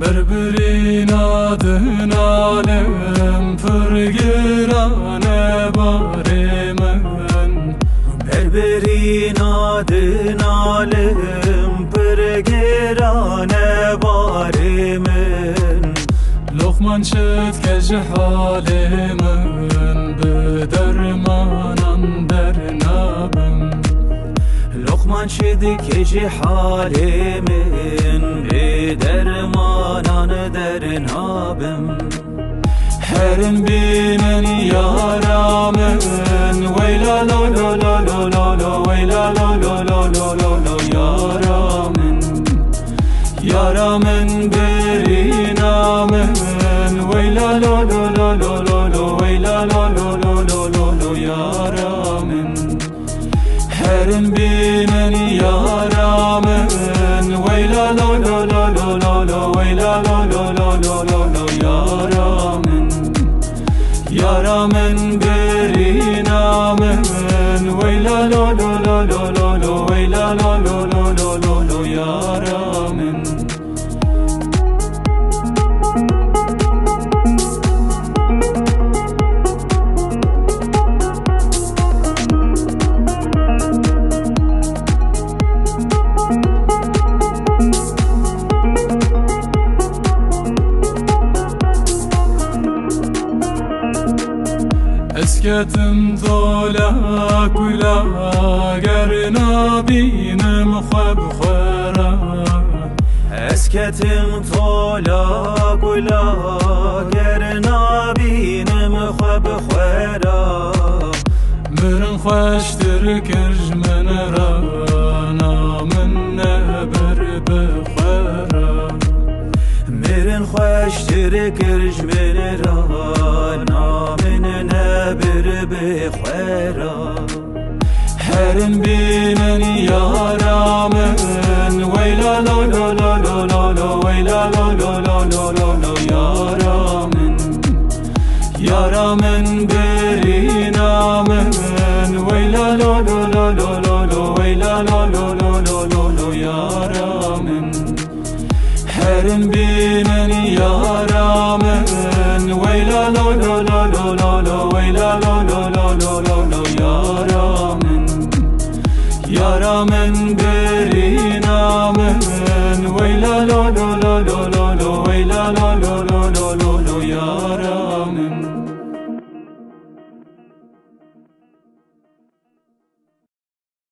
Berberin adın alem Pırgırane baremen. Berberin adın alem Pırgırane barimin Lokman çet gece halimin Lokman şedik eci halimin Bir dermanan derin abim Herin binen yaramen Veyla lo lo lo lo lo lo Veyla lo lo lo lo lo lo Yaramen Yaramen berinamen Veyla lo lo lo lo lo Herin binen yaramen Veyla lo lo lo lo lo lo Veyla lo lo lo lo lo اسكتم ذولا كلا قرنا بينم خب خرا Esketim tola kula Gerna binim khab khwera مرن خوشتر کرج من رانا من نبر بخرا Mirin khweshtir kirj min bi khwera هرن بينن يارامن ويلا لو لو لو لو لو لو ويلا لو لو لو لو لو لو يارامن يارامن برينامن ويلا لو لو لو لو لو لو ويلا لو لو لو لو لو لو يارامن هرن بينن يارامن آمن برین آمن ویلا لولو لولو لولو ویلا لولو لولو لولو یا